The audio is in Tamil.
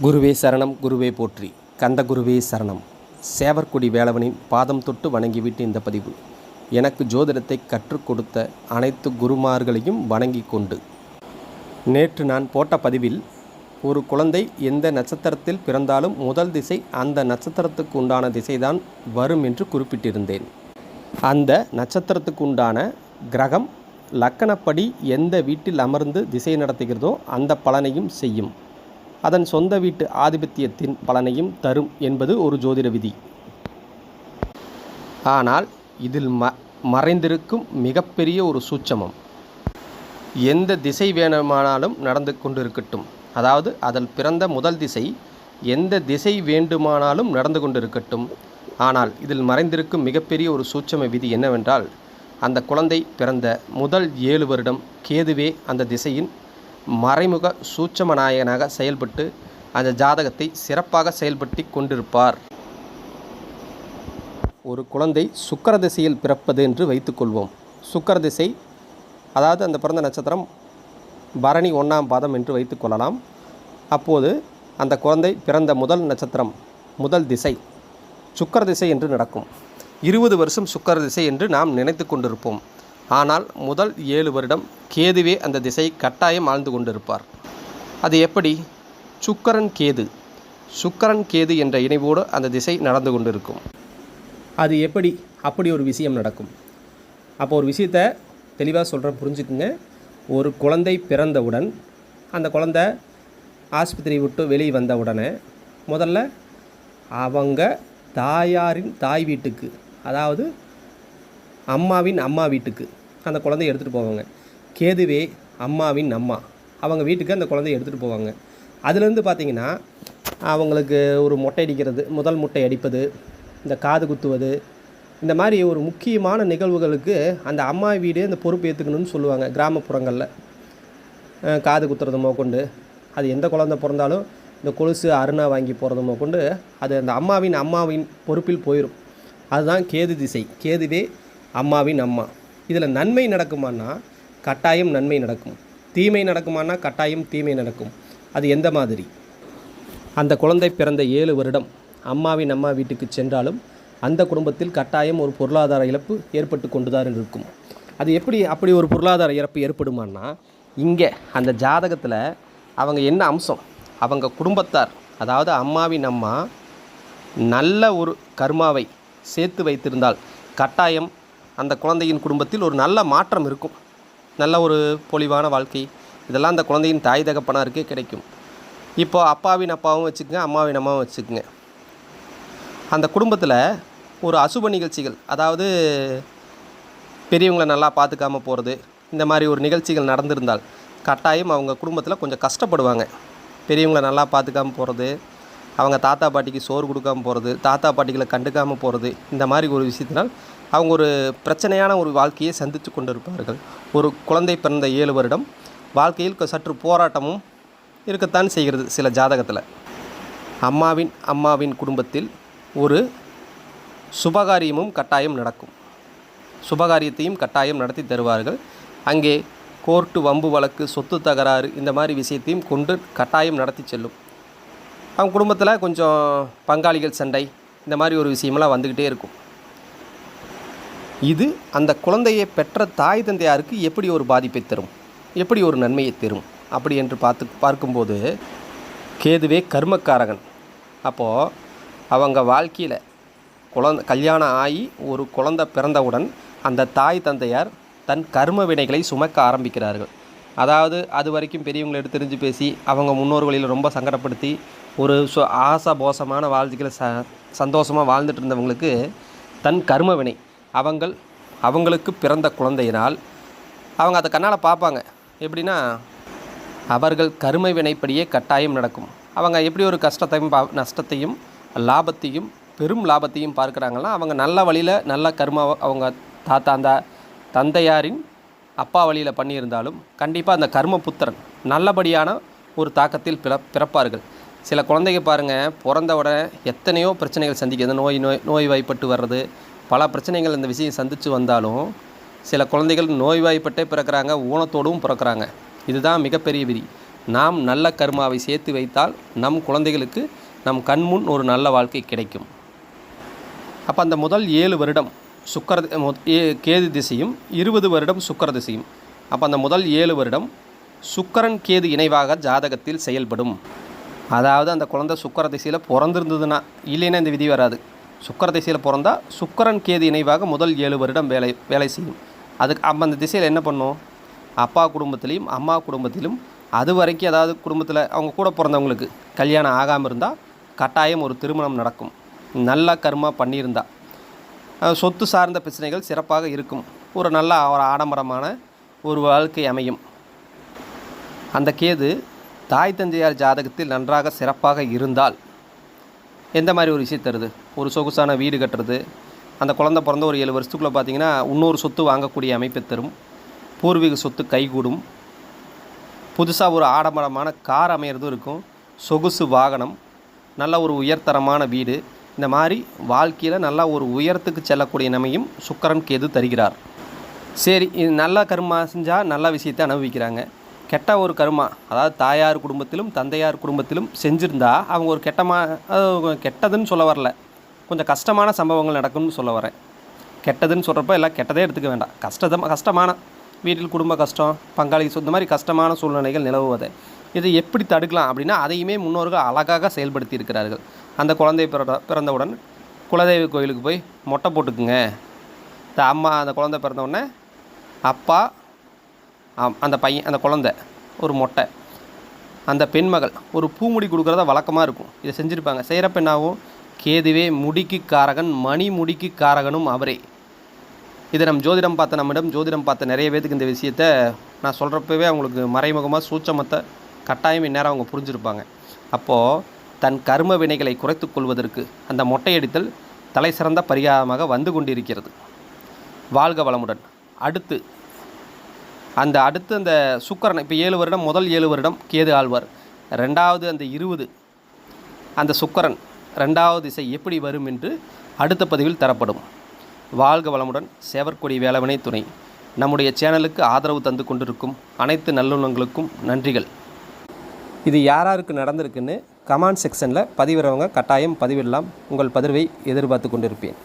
குருவே சரணம் குருவே போற்றி. கந்த குருவே சரணம். சேவர்குடி வேளவனின் பாதம் தொட்டு வணங்கிவிட்டு இந்த பதிவு. எனக்கு ஜோதிடத்தை கற்றுக் கொடுத்த அனைத்து குருமார்களையும் வணங்கி கொண்டு. நேற்று நான் போட்ட பதிவில் ஒரு குழந்தை எந்த நட்சத்திரத்தில் பிறந்தாலும் முதல் திசை அந்த நட்சத்திரத்துக்கு உண்டான திசைதான் வரும் என்று குறிப்பிட்டிருந்தேன். அந்த நட்சத்திரத்துக்கு உண்டான கிரகம் லக்கணப்படி எந்த வீட்டில் அமர்ந்து திசை நடத்துகிறதோ அந்த பலனையும் செய்யும். அதன் சொந்த வீட்டு ஆதிபத்தியத்தின் பலனையும் தரும் என்பது ஒரு ஜோதிட விதி. ஆனால் இதில் ம மறைந்திருக்கும் மிகப்பெரிய ஒரு சூட்சமம். எந்த திசை வேணுமானாலும் நடந்து கொண்டிருக்கட்டும். அதாவது அதில் பிறந்த முதல் திசை எந்த திசை வேண்டுமானாலும் நடந்து கொண்டிருக்கட்டும். ஆனால் இதில் மறைந்திருக்கும் மிகப்பெரிய ஒரு சூட்சம விதி என்னவென்றால் அந்த குழந்தை பிறந்த முதல் ஏழு வருடம் கேதுவே அந்த திசையின் மறைமுக சூட்சம நாயகனாக செயல்பட்டு அந்த ஜாதகத்தை சிறப்பாக செயல்படுத்தி கொண்டிருப்பார். ஒரு குழந்தை சுக்கர திசையில் பிறப்பது என்று வைத்துக்கொள்வோம் சுக்கர திசை அதாவது அந்த பிறந்த நட்சத்திரம் பரணி ஒன்றாம் பாதம் என்று வைத்துக்கொள்ளலாம் அப்போது அந்த குழந்தை பிறந்த முதல் நட்சத்திரம் முதல் திசை சுக்கர திசை என்று நடக்கும். இருபது வருஷம் சுக்கர திசை என்று நாம் நினைத்து கொண்டிருப்போம். ஆனால் முதல் ஏழு வருடம் கேதுவே அந்த திசை கட்டாயம் ஆழ்ந்து கொண்டிருப்பார். அது எப்படி? சுக்கரன் கேது. சுக்கரன் கேது என்ற இணைவோடு அந்த திசை நடந்து கொண்டிருக்கும். அது எப்படி? அப்படி ஒரு விஷயம் நடக்கும். அப்போ ஒரு விஷயத்தை தெளிவாக சொல்கிறேன் புரிஞ்சுக்குங்க. ஒரு குழந்தை பிறந்தவுடன் அந்த குழந்தை ஆஸ்பத்திரி விட்டு வெளியே வந்த உடனே முதல்ல அவங்க தாயாரின் தாய் வீட்டுக்கு அதாவது அம்மாவின் அம்மா வீட்டுக்கு அந்த குழந்தைய எடுத்துகிட்டு போவாங்க. கேதுவே அம்மாவின் அம்மா. அவங்க வீட்டுக்கு அந்த குழந்தைய எடுத்துகிட்டு போவாங்க. அதுலேருந்து பார்த்தீங்கன்னா அவங்களுக்கு ஒரு மொட்டை அடிக்கிறது முதல் முட்டை அடிப்பது இந்த காது குத்துவது இந்த மாதிரி ஒரு முக்கியமான நிகழ்வுகளுக்கு அந்த அம்மா வீடு அந்த பொறுப்பு ஏற்றுக்கணும்னு சொல்லுவாங்க கிராமப்புறங்களில். காது குத்துறது மோக்கொண்டு அது எந்த குழந்தை பிறந்தாலும் இந்த கொலுசு அருணா வாங்கி போகிறது மோக்கொண்டு அது அந்த அம்மாவின் அம்மாவின் பொறுப்பில் போயிடும் அதுதான் கேது திசை. கேதுவே அம்மாவின் அம்மா. இதில் நன்மை நடக்குமான்னா கட்டாயம் நன்மை நடக்கும். தீமை நடக்குமான்னா கட்டாயம் தீமை நடக்கும். அது எந்த மாதிரி? அந்த குழந்தை பிறந்த ஏழு வருடம் அம்மாவின் அம்மா வீட்டுக்கு சென்றாலும் அந்த குடும்பத்தில் கட்டாயம் ஒரு பொருளாதார இழப்பு ஏற்பட்டு கொண்டுதான் இருக்கும். அது எப்படி அப்படி ஒரு பொருளாதார இழப்பு ஏற்படுமான்னா இங்கே அந்த ஜாதகத்தில் அவங்க என்ன அம்சம்? அவங்க குடும்பத்தார் அதாவது அம்மாவின் அம்மா நல்ல ஒரு கர்மாவை சேர்த்து வைத்திருந்தால் கட்டாயம் அந்த குழந்தையின் குடும்பத்தில் ஒரு நல்ல மாற்றம் இருக்கும். நல்ல ஒரு பொலிவான வாழ்க்கை. இதெல்லாம் அந்த குழந்தையின் தாய் தகப்பனாருக்கே கிடைக்கும். இப்போ அப்பாவின் அப்பாவும் வச்சுக்கோங்க அம்மாவின் அம்மாவும் வச்சுக்கோங்க. அந்த குடும்பத்தில் ஒரு அசுப நிகழ்ச்சிகள் அதாவது பெரியவங்களை நல்லா பார்த்துக்காம போகிறது இந்த மாதிரி ஒரு நிகழ்ச்சிகள் நடந்திருந்தால் கட்டாயம் அவங்க குடும்பத்தில் கொஞ்சம் கஷ்டப்படுவாங்க. பெரியவங்களை நல்லா பார்த்துக்காம போகிறது அவங்க தாத்தா பாட்டிக்கு சோறு கொடுக்காம போகிறது தாத்தா பாட்டிகளை கண்டுக்காமல் போகிறது இந்த மாதிரி ஒரு விஷயத்தினால் அவங்க ஒரு பிரச்சனையான ஒரு வாழ்க்கையை சந்தித்து கொண்டிருப்பார்கள். ஒரு குழந்தை பிறந்த ஏழு வருடம். வாழ்க்கையில் சற்று போராட்டமும் இருக்கத்தான் செய்கிறது சில ஜாதகத்தில். அம்மாவின் அம்மாவின் குடும்பத்தில் ஒரு சுபகாரியமும் கட்டாயம் நடக்கும். சுபகாரியத்தையும் கட்டாயம் நடத்தி தருவார்கள். அங்கே கோர்ட்டு வம்பு வழக்கு சொத்து தகராறு இந்த மாதிரி விஷயத்தையும் கொண்டு கட்டாயம் நடத்தி செல்லும். அவங்க குடும்பத்தில் கொஞ்சம் பங்காளிகள் சண்டை இந்த மாதிரி ஒரு விஷயமெல்லாம் வந்துக்கிட்டே இருக்கும். இது அந்த குழந்தையை பெற்ற தாய் தந்தையாருக்கு எப்படி ஒரு பாதிப்பை தரும்? எப்படி ஒரு நன்மையை தரும்? அப்படி என்று பார்த்து பார்க்கும்போது கேதுவே கர்மக்காரகன். அப்போது அவங்க வாழ்க்கையில் குழந்த கல்யாணம் ஆகி ஒரு குழந்தை பிறந்தவுடன் அந்த தாய் தந்தையார் தன் கர்ம வினைகளை சுமக்க ஆரம்பிக்கிறார்கள். அதாவது அது வரைக்கும் பெரியவங்களை எடுத்து தெரிஞ்சு பேசி அவங்க முன்னோர்களில் ரொம்ப சங்கடப்படுத்தி ஒரு சு ஆசாபோசமான வாழ்க்கையில் ச சந்தோஷமாக வாழ்ந்துட்டு இருந்தவங்களுக்கு தன் கர்ம வினை அவங்கள் அவங்களுக்கு பிறந்த குழந்தையினால் அவங்க அதை கண்ணால் பார்ப்பாங்க. எப்படின்னா அவர்கள் கருமை வினைப்படியே கட்டாயம் நடக்கும். அவங்க எப்படி ஒரு கஷ்டத்தையும் பா நஷ்டத்தையும் லாபத்தையும் பெரும் லாபத்தையும் பார்க்குறாங்கன்னா அவங்க நல்ல வழியில் நல்ல கருமாவை அவங்க தாத்தா அந்த தந்தையாரின் அப்பா வழியில் பண்ணியிருந்தாலும் கண்டிப்பாக அந்த கர்ம புத்திரன் நல்லபடியான ஒரு தாக்கத்தில் பிற பிறப்பார்கள். சில குழந்தைங்க பாருங்கள் பிறந்த உடனே எத்தனையோ பிரச்சனைகள் சந்திக்கிறது நோய் நோய் நோய் வாய்ப்பட்டு வர்றது பல பிரச்சனைகள் இந்த விஷயம் சந்தித்து வந்தாலும் சில குழந்தைகள் நோய்வாய்ப்பட்டே பிறக்கிறாங்க ஊனத்தோடும் பிறக்கிறாங்க. இதுதான் மிகப்பெரிய விதி. நாம் நல்ல கர்மாவை சேர்த்து வைத்தால் நம் குழந்தைகளுக்கு நம் கண்முன் ஒரு நல்ல வாழ்க்கை கிடைக்கும். அப்போ அந்த முதல் ஏழு வருடம் சுக்கர ஏ- கேது திசையும் இருபது வருடம் சுக்கர திசையும். அப்போ அந்த முதல் ஏழு வருடம் சுக்கரன் கேது இணைவாக ஜாதகத்தில் செயல்படும். அதாவது அந்த குழந்தை சுக்கர திசையில் பிறந்திருந்ததுன்னா இல்லைன்னா இந்த விதி வராது. சுக்கர திசையில் பிறந்தால் சுக்கரன் கேது இணைவாக முதல் ஏழு வருடம் வேலை வேலை செய்யும். அதுக்கு அப்போ அந்த திசையில் என்ன பண்ணும்? அப்பா குடும்பத்திலையும் அம்மா குடும்பத்திலும் அது வரைக்கும் ஏதாவது குடும்பத்தில் அவங்க கூட பிறந்தவங்களுக்கு கல்யாணம் ஆகாமல் இருந்தால் கட்டாயம் ஒரு திருமணம் நடக்கும். நல்ல கர்மா பண்ணியிருந்தா. சொத்து சார்ந்த பிரச்சனைகள் சிறப்பாக இருக்கும். ஒரு நல்ல ஒரு ஆடம்பரமான ஒரு வாழ்க்கை அமையும். அந்த கேது தாய் தந்தையார் ஜாதகத்தில் நன்றாக சிறப்பாக இருந்தால் எந்த மாதிரி ஒரு விஷயம் தருது? ஒரு சொகுசான வீடு கட்டுறது அந்த குழந்தை பிறந்த ஒரு ஏழு வருஷத்துக்குள்ளே பார்த்தீங்கன்னா இன்னொரு சொத்து வாங்கக்கூடிய அமைப்பை தரும். பூர்வீக சொத்து கைகூடும். புதுசாக ஒரு ஆடம்பரமான கார் அமையிறதும் இருக்கும். சொகுசு வாகனம் நல்ல ஒரு உயர்தரமான வீடு. இந்த மாதிரி வாழ்க்கையில் நல்லா ஒரு உயரத்துக்கு செல்லக்கூடிய நமையும் சுக்கரன் கேது தருகிறார். சரி இது நல்ல கர்மா செஞ்சால் நல்ல விஷயத்தை அனுபவிக்கிறாங்க. கெட்ட ஒரு கருமா அதாவது தாயார் குடும்பத்திலும் தந்தையார் குடும்பத்திலும் செஞ்சுருந்தா அவங்க ஒரு கெட்டமா கெட்டதுன்னு சொல்ல வரல. கொஞ்சம் கஷ்டமான சம்பவங்கள் நடக்கும்னு சொல்ல வரேன். கெட்டதுன்னு சொல்கிறப்ப எல்லாம் கெட்டதே எடுத்துக்க வேண்டாம். கஷ்டதம் கஷ்டமான வீட்டில் குடும்ப கஷ்டம் பங்காளி இந்த மாதிரி கஷ்டமான சூழ்நிலைகள் நிலவுவதை. இதை எப்படி தடுக்கலாம் அப்படின்னா அதையுமே முன்னோர்கள் அழகாக செயல்படுத்தி இருக்கிறார்கள். அந்த குழந்தை பிறந்த பிறந்தவுடன் குலதெய்வ கோயிலுக்கு போய் மொட்டை போட்டுக்குங்க. இந்த அம்மா அந்த குழந்தை பிறந்தவுடனே அப்பா அந்த பையன் அந்த குழந்தை ஒரு மொட்டை அந்த பெண்மகள் ஒரு பூமுடி கொடுக்குறதா வழக்கமாக இருக்கும். இதை செஞ்சுருப்பாங்க. செய்கிறப்ப என்னாகும்? கேதுவே முடிக்கு காரகன் மணி முடிக்கு காரகனும் அவரே. இதை நம் ஜோதிடம் பார்த்த நம்மிடம் ஜோதிடம் பார்த்த நிறைய பேத்துக்கு இந்த விஷயத்த நான் சொல்கிறப்பவே அவங்களுக்கு மறைமுகமாக சூட்சமத்தை கட்டாயம் இந்நேரம் அவங்க புரிஞ்சுருப்பாங்க. அப்போது தன் கர்ம வினைகளை குறைத்து கொள்வதற்கு அந்த மொட்டையடித்தல் தலை சிறந்த பரிகாரமாக வந்து கொண்டிருக்கிறது. வாழ்க வளமுடன். அடுத்து அந்த அடுத்து அந்த சுக்கரன் இப்போ ஏழு வருடம் முதல் ஏழு வருடம் கேது ஆழ்வார். ரெண்டாவது அந்த இருபது அந்த சுக்கரன் ரெண்டாவது திசை எப்படி வரும் என்று அடுத்த பதிவில் தரப்படும். வாழ்க வளமுடன் சேவற்கொடி வேளவனை துணை. நம்முடைய சேனலுக்கு ஆதரவு தந்து கொண்டிருக்கும் அனைத்து நல்லுணங்களுக்கும் நன்றிகள். இது யாராருக்கு நடந்திருக்குன்னு கமெண்ட் செக்ஷனில் பதிவிறவங்க கட்டாயம் பதிவிடலாம். உங்கள் பதிவை எதிர்பார்த்து கொண்டிருப்பேன்.